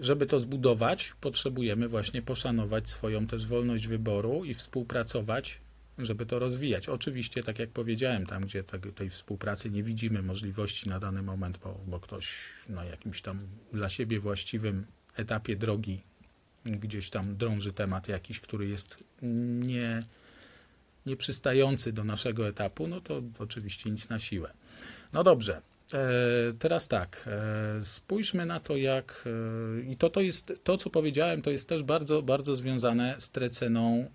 Żeby to zbudować, potrzebujemy właśnie poszanować swoją też wolność wyboru i współpracować, żeby to rozwijać. Oczywiście, tak jak powiedziałem, tam gdzie tego- tej współpracy nie widzimy możliwości na dany moment, bo, bo ktoś na jakimś tam dla siebie właściwym etapie drogi gdzieś tam drąży temat jakiś, który jest nie, nieprzystający do naszego etapu, no to oczywiście nic na siłę. No dobrze, teraz tak, e, spójrzmy na to, jak e, i to, to jest to, co powiedziałem, to jest też bardzo, bardzo związane z treceną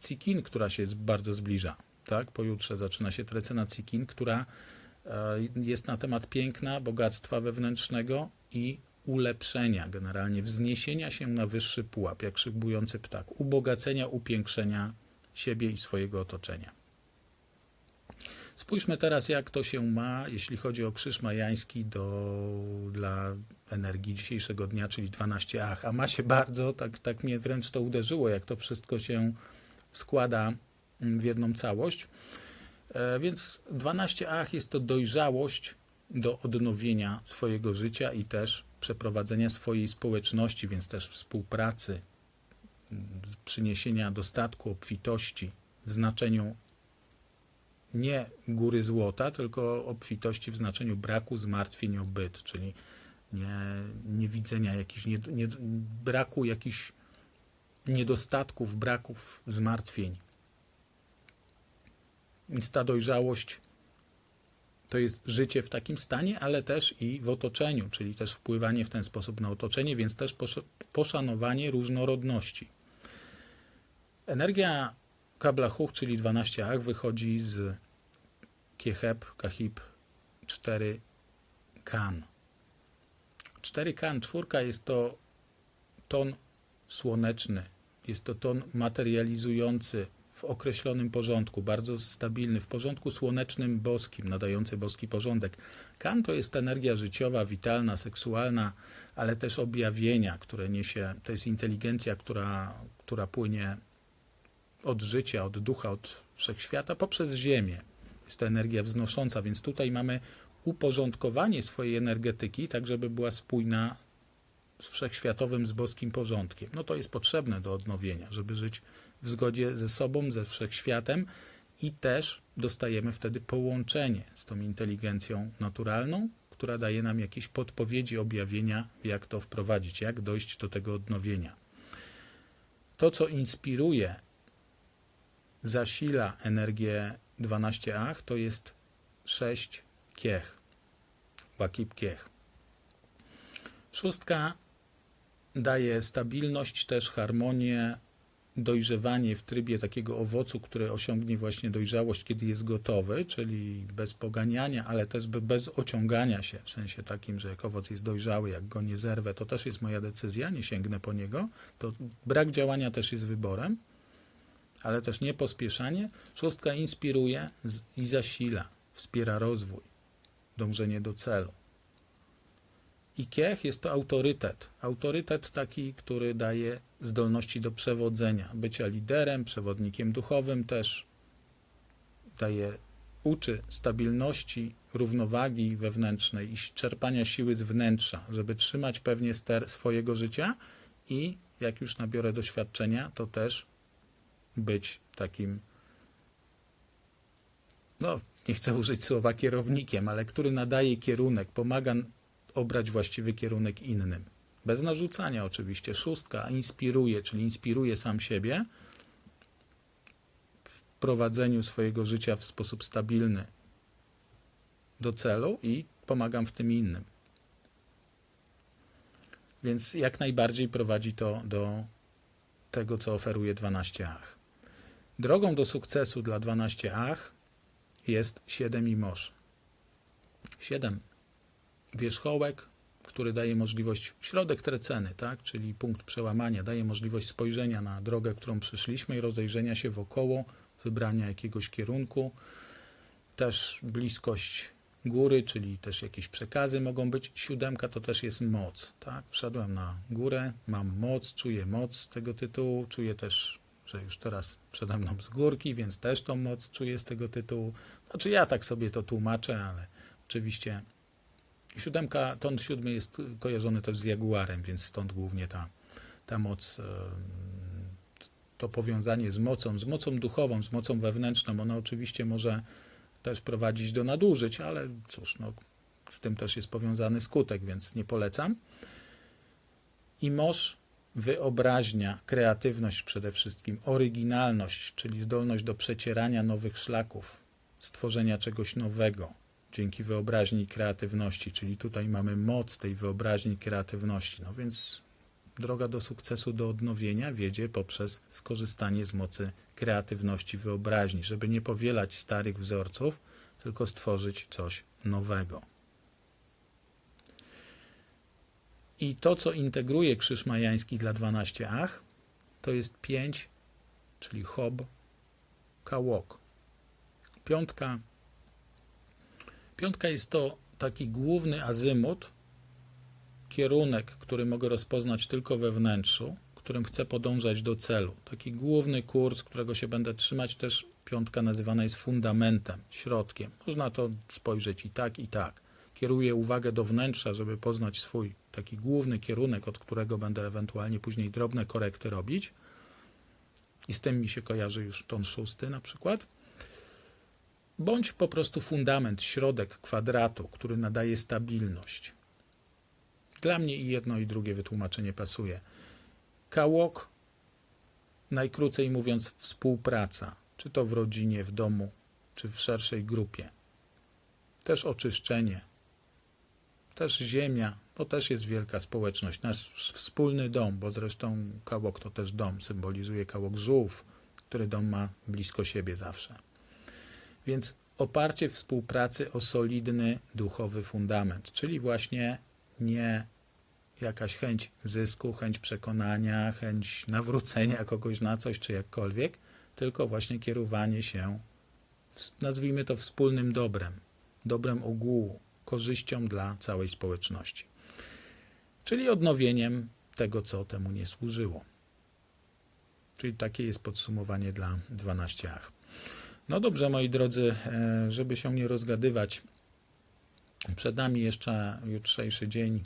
Cikin, która się bardzo zbliża. Tak? Pojutrze zaczyna się trecena Cikin, która e, jest na temat piękna, bogactwa wewnętrznego i ulepszenia, generalnie wzniesienia się na wyższy pułap, jak szybujący ptak, ubogacenia, upiększenia siebie i swojego otoczenia. Spójrzmy teraz, jak to się ma, jeśli chodzi o krzyż majański do, dla energii dzisiejszego dnia, czyli 12 ach. A ma się bardzo, tak, tak mnie wręcz to uderzyło, jak to wszystko się składa mm, w jedną całość. E, Więc 12 ach jest to dojrzałość do odnowienia swojego życia i też przeprowadzenia swojej społeczności, więc też współpracy, mm, przyniesienia dostatku, obfitości w znaczeniu nie góry złota, tylko obfitości w znaczeniu braku zmartwień o byt, czyli nie, nie widzenia jakichś, nie, nie, braku jakichś niedostatków, braków zmartwień. Więc ta dojrzałość to jest życie w takim stanie, ale też i w otoczeniu, czyli też wpływanie w ten sposób na otoczenie, więc też posz- poszanowanie różnorodności. Energia Kablachuch, czyli 12 ach, wychodzi z Kiecheb, Kahib 4 Kan. 4 Kan, czwórka jest to ton słoneczny, jest to ton materializujący w określonym porządku, bardzo stabilny, w porządku słonecznym boskim, nadający boski porządek. Kan to jest energia życiowa, witalna, seksualna, ale też objawienia, które niesie, to jest inteligencja, która, która płynie od życia, od ducha, od wszechświata poprzez ziemię. Jest to energia wznosząca, więc tutaj mamy uporządkowanie swojej energetyki, tak żeby była spójna z wszechświatowym, z boskim porządkiem. No to jest potrzebne do odnowienia, żeby żyć w zgodzie ze sobą, ze wszechświatem i też dostajemy wtedy połączenie z tą inteligencją naturalną, która daje nam jakieś podpowiedzi, objawienia, jak to wprowadzić, jak dojść do tego odnowienia. To, co inspiruje, zasila energię 12 ach, to jest 6 kiech, wakib kiech. Szóstka daje stabilność, też harmonię, dojrzewanie w trybie takiego owocu, który osiągnie właśnie dojrzałość, kiedy jest gotowy, czyli bez poganiania, ale też be- bez ociągania się, w sensie takim, że jak owoc jest dojrzały, jak go nie zerwę, to też jest moja decyzja, nie sięgnę po niego. To brak działania też jest wyborem, ale też nie pospieszanie. Szóstka inspiruje i zasila, wspiera rozwój, dążenie do celu. I kiech jest to autorytet. Autorytet taki, który daje zdolności do przewodzenia, bycia liderem, przewodnikiem duchowym też. Daje, uczy stabilności, równowagi wewnętrznej i czerpania siły z wnętrza, żeby trzymać pewnie ster swojego życia i jak już nabiorę doświadczenia, to też być takim, no nie chcę użyć słowa kierownikiem, ale który nadaje kierunek, pomaga obrać właściwy kierunek innym. Bez narzucania oczywiście. Szóstka inspiruje, czyli inspiruje sam siebie w prowadzeniu swojego życia w sposób stabilny do celu i pomagam w tym innym. Więc jak najbardziej prowadzi to do tego, co oferuje 12 ach. Drogą do sukcesu dla 12 ach jest 7 i morz. 7 wierzchołek, który daje możliwość, środek treceny, tak, czyli punkt przełamania, daje możliwość spojrzenia na drogę, którą przyszliśmy i rozejrzenia się wokoło, wybrania jakiegoś kierunku. Też bliskość góry, czyli też jakieś przekazy mogą być. Siódemka to też jest moc, tak. Wszedłem na górę, mam moc, czuję moc z tego tytułu, czuję też, że już teraz przede mną z górki, więc też tą moc czuję z tego tytułu. Znaczy ja tak sobie to tłumaczę, ale oczywiście Siódemka, ton siódmy jest kojarzony też z jaguarem, więc stąd głównie ta, ta moc, to powiązanie z mocą, z mocą duchową, z mocą wewnętrzną. Ona oczywiście może też prowadzić do nadużyć, ale cóż, no, z tym też jest powiązany skutek, więc nie polecam. I moż wyobraźnia, kreatywność przede wszystkim, oryginalność, czyli zdolność do przecierania nowych szlaków, stworzenia czegoś nowego dzięki wyobraźni i kreatywności, czyli tutaj mamy moc tej wyobraźni i kreatywności. No więc droga do sukcesu, do odnowienia wiedzie poprzez skorzystanie z mocy kreatywności, wyobraźni, żeby nie powielać starych wzorców, tylko stworzyć coś nowego. I to, co integruje krzyż majański dla 12 ach, to jest 5, czyli hob, kałok. Piątka. Piątka jest to taki główny azymut, kierunek, który mogę rozpoznać tylko we wnętrzu, którym chcę podążać do celu. Taki główny kurs, którego się będę trzymać, też piątka nazywana jest fundamentem, środkiem. Można to spojrzeć i tak, i tak. Kieruję uwagę do wnętrza, żeby poznać swój taki główny kierunek, od którego będę ewentualnie później drobne korekty robić. I z tym mi się kojarzy już ton szósty na przykład. Bądź po prostu fundament, środek kwadratu, który nadaje stabilność. Dla mnie i jedno i drugie wytłumaczenie pasuje. Kałok, najkrócej mówiąc, współpraca, czy to w rodzinie, w domu, czy w szerszej grupie. Też oczyszczenie, też ziemia, to też jest wielka społeczność, nasz wspólny dom, bo zresztą kałok to też dom, symbolizuje kałok żółw, który dom ma blisko siebie zawsze. Więc oparcie współpracy o solidny duchowy fundament, czyli właśnie nie jakaś chęć zysku, chęć przekonania, chęć nawrócenia kogoś na coś czy jakkolwiek, tylko właśnie kierowanie się, nazwijmy to wspólnym dobrem, dobrem ogółu, korzyścią dla całej społeczności. Czyli odnowieniem tego, co temu nie służyło. Czyli takie jest podsumowanie dla 12 ach. No dobrze, moi drodzy, e, żeby się nie rozgadywać, przed nami jeszcze jutrzejszy dzień,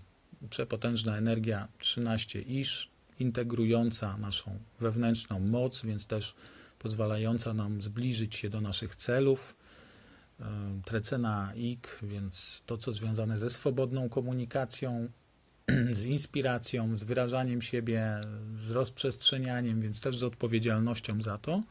przepotężna energia 13 iż, integrująca naszą wewnętrzną moc, więc też pozwalająca nam zbliżyć się do naszych celów. Trecena ik, więc to, co związane ze swobodną komunikacją, z inspiracją, z wyrażaniem siebie, z rozprzestrzenianiem, więc też z odpowiedzialnością za to.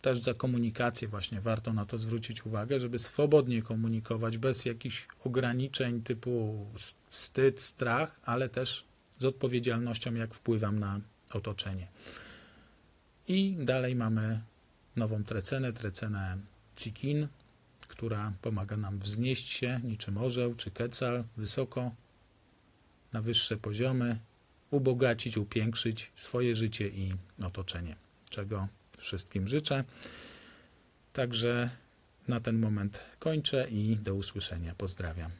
Też za komunikację właśnie warto na to zwrócić uwagę, żeby swobodnie komunikować bez jakichś ograniczeń typu wstyd, strach, ale też z odpowiedzialnością, jak wpływam na otoczenie. I dalej mamy nową trecenę, trecenę Cikin, która pomaga nam wznieść się niczym orzeł czy kecal wysoko na wyższe poziomy, ubogacić, upiększyć swoje życie i otoczenie, czego wszystkim życzę. Także na ten moment kończę i do usłyszenia. Pozdrawiam.